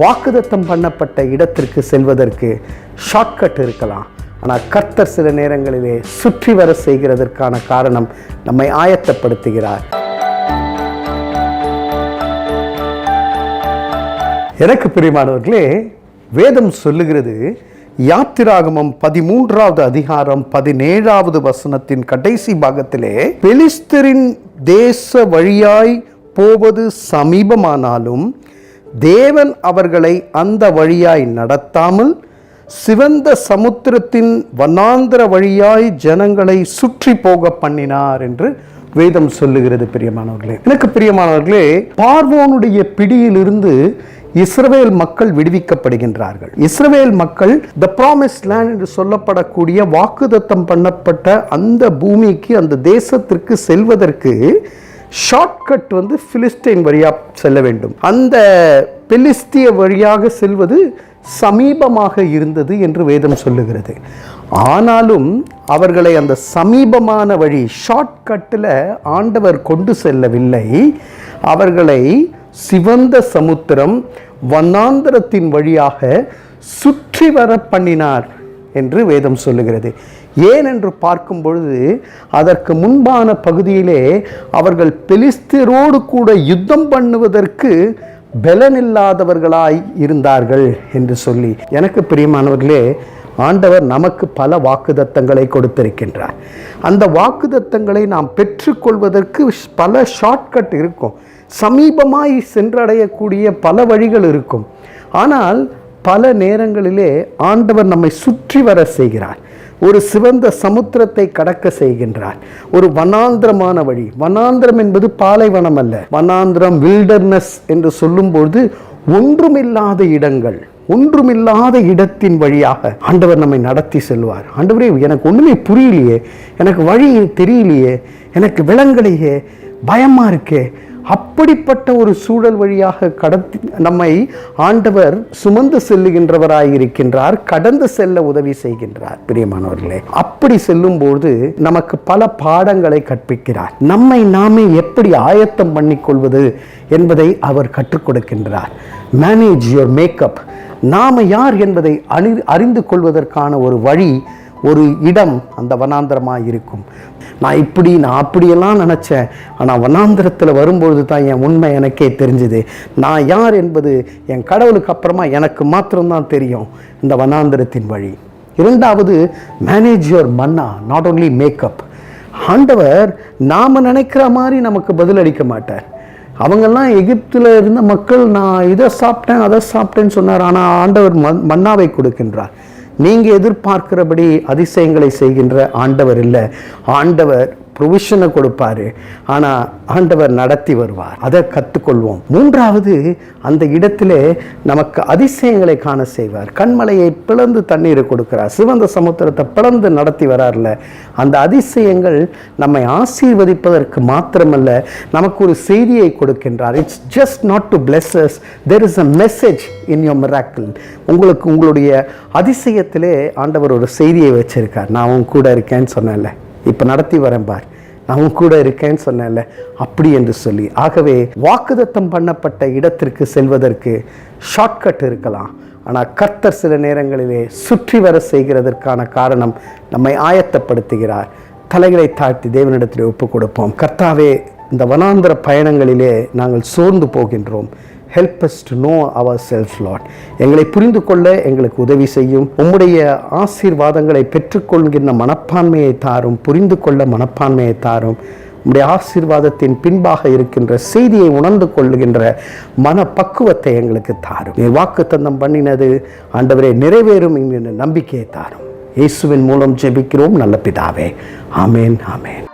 வாக்குதத்தம் பண்ணப்பட்ட இடத்திற்கு செல்வதற்கு ஷார்ட்கட் இருக்கலாம். ஆனால் கர்த்தர் சில நேரங்களிலே சுற்றி வர செய்கிறதற்கான காரணம் நம்மை ஆயத்தப்படுத்துகிறார். எனக்கு பிரியமானவர்களே வேதம் சொல்லுகிறது யாத்திராகமம் பதிமூன்றாவது அதிகாரம் பதினேழாவது வசனத்தின் கடைசி பாகத்திலே பெலிஸ்தரின் தேச வழியாய் போவது சமீபமானாலும் தேவன் அவர்களை அந்த வழியாய் நடத்தாமல் சிவந்த சமுத்திரத்தின் வண்ணாந்திர வழியாய் ஜனங்களை சுற்றி போக பண்ணினார் என்று வேதம் சொல்லுகிறது பிரியமானவர்களே. எனக்கு பிரியமானவர்களே பார்வோனுடைய பிடியிலிருந்து இஸ்ரவேல் மக்கள் விடுவிக்கப்படுகின்றார்கள். இஸ்ரவேல் மக்கள் த ப்ராமிஸ் லேண்ட் என்று சொல்லப்படக்கூடிய வாக்குதத்தம் பண்ணப்பட்ட அந்த பூமிக்கு அந்த தேசத்திற்கு செல்வதற்கு ஷார்ட்கட் வந்து பிலிஸ்டைன் வழியாக செல்ல வேண்டும். அந்த பெலிஸ்திய வழியாக செல்வது சமீபமாக இருந்தது என்று வேதம் சொல்லுகிறது. ஆனாலும் அவர்களை அந்த சமீபமான வழி ஷார்ட்கட்டில் ஆண்டவர் கொண்டு செல்லவில்லை. அவர்களை சிவந்த சமுத்திரம் வண்ணாந்திரத்தின் வழியாக சுற்றி வர பண்ணினார் என்று வேதம் சொல்லுகிறது. ஏனென்று பார்க்கும் பொழுது அதற்கு முன்பான பகுதியிலே அவர்கள் பெலிஸ்திரோடு கூட யுத்தம் பண்ணுவதற்கு பலனில்லாதவர்களாய் இருந்தார்கள் என்று சொல்லி எனக்கு பிரியமானவர்களே ஆண்டவர் நமக்கு பல வாக்குதத்தங்களை கொடுத்திருக்கின்றார். அந்த வாக்குதத்தங்களை நாம் பெற்றுக்கொள்வதற்கு பல ஷார்ட்கட் இருக்கும். சமீபமாய் சென்றடையக்கூடிய பல வழிகள் இருக்கும். ஆனால் பல நேரங்களிலே ஆண்டவர் நம்மை சுற்றி வர செய்கிறார். ஒரு சிவந்த சமுத்திரத்தை கடக்க செய்கின்றார். ஒரு வனாந்திரமான வழி. வனாந்திரம் என்பது பாலைவனம் அல்ல. வனாந்திரம் வில்டர்னஸ் என்று சொல்லும்போது ஒன்றுமில்லாத இடங்கள் ஒன்றுமில்லாத இடத்தின் வழியாக ஆண்டவர் நம்மை நடத்தி செல்வார். ஆண்டவரே எனக்கு ஒன்றுமே புரியலையே எனக்கு வழி தெரியலையே எனக்கு விலங்கலையே பயமா இருக்கே அப்படிப்பட்ட ஒரு சூழல் வழியாக கடத்தி நம்மை ஆண்டவர் சுமந்து செல்லுகின்றவராய் இருக்கின்றார் கடந்து செல்ல உதவி செய்கின்றார். பிரியமானவர்களே அப்படி செல்லும்போது நமக்கு பல பாடங்களை கற்பிக்கிறார். நம்மை நாமே எப்படி ஆயத்தம் பண்ணிக்கொள்வது என்பதை அவர் கற்றுக் கொடுக்கின்றார். மேனேஜ் யுவர் மேக்கப் நாம யார் என்பதை அறி அறிந்து கொள்வதற்கான ஒரு வழி ஒரு இடம் அந்த வனாந்திரமாக இருக்கும். நான் இப்படி நான் அப்படியெல்லாம் நினச்சேன். ஆனால் வனாந்திரத்தில் வரும்பொழுது தான் என் உண்மை எனக்கே தெரிஞ்சுது. நான் யார் என்பது என் கடவுளுக்கு அப்புறமா எனக்கு மாத்திரம்தான் தெரியும். இந்த வனாந்திரத்தின் வழி. இரண்டாவது manage your manna not only makeup ஆண்டவர் நாம் நினைக்கிற மாதிரி நமக்கு பதிலளிக்க மாட்டார். அவங்கெல்லாம் எகிப்தில் இருந்த மக்கள் நான் இதை சாப்பிட்டேன் அதை சாப்பிட்டேன்னு சொன்னார். ஆனால் ஆண்டவர் மன் மன்னாவை கொடுக்கின்றார். நீங்கள் எதிர்பார்க்கிறபடி அதிசயங்களை செய்கின்ற ஆண்டவர் இல்லை. ஆண்டவர் ப்ரொவிஷனை கொடுப்பாரு. ஆனால் ஆண்டவர் நடத்தி வருவார். அதை கற்றுக்கொள்வோம் மூன்றாவது அந்த இடத்துல நமக்கு அதிசயங்களை காண செய்வார். கண்மலையை பிளந்து தண்ணீரை கொடுக்கிறார். சிவந்த சமுத்திரத்தை பிளந்து நடத்தி வரார்ல. அந்த அதிசயங்கள் நம்மை ஆசீர்வதிப்பதற்கு மாத்திரமல்ல நமக்கு ஒரு செய்தியை கொடுக்கின்றார். It's just not to blesses there is a message in your miracle உங்களுக்கு உங்களுடைய அதிசயத்திலே ஆண்டவர் ஒரு செய்தியை வச்சிருக்கார். நான் உன் கூட இருக்கேன்னு சொன்னேன்ல. இப்போ நடத்தி வரேன் பார். நான் உன் கூட இருக்கேன்னு சொன்னேன்ல அப்படி என்று சொல்லி. ஆகவே வாக்குதத்தம் பண்ணப்பட்ட இடத்திற்கு செல்வதற்கு ஷார்ட்கட் இருக்கலாம். ஆனால் கர்த்தர் சில நேரங்களிலே சுற்றி வர செய்கிறதற்கான காரணம் நம்மை ஆயத்தப்படுத்துகிறார். தலைகளை தாழ்த்தி தேவனிடத்தில் ஒப்பு கொடுப்போம் கர்த்தாவே இந்த வனாந்திர பயணங்களிலே நாங்கள் சோர்ந்து போகின்றோம். Help us to know our self Lord எங்களை புரிந்து கொள்ள எங்களுக்கு உதவி செய்யும். உம்முடைய ஆசீர்வாதங்களை பெற்றுக்கொள்கின்ற மனப்பான்மையை தாரும். புரிந்து கொள்ள மனப்பான்மையை தாரும். உம்முடைய ஆசீர்வாதத்தின் பின்பாக இருக்கின்ற செய்தியை உணர்ந்து கொள்ளுகின்ற மன பக்குவத்தை எங்களுக்கு தாரும். நீ வாக்கு தந்தம் பண்ணினது ஆண்டவரே நிறைவேறும். என்கின்ற நம்பிக்கையை தாரும். இயேசுவின் மூலம் ஜெபிக்கிறோம். நல்ல பிதாவே. ஆமேன் ஆமேன்.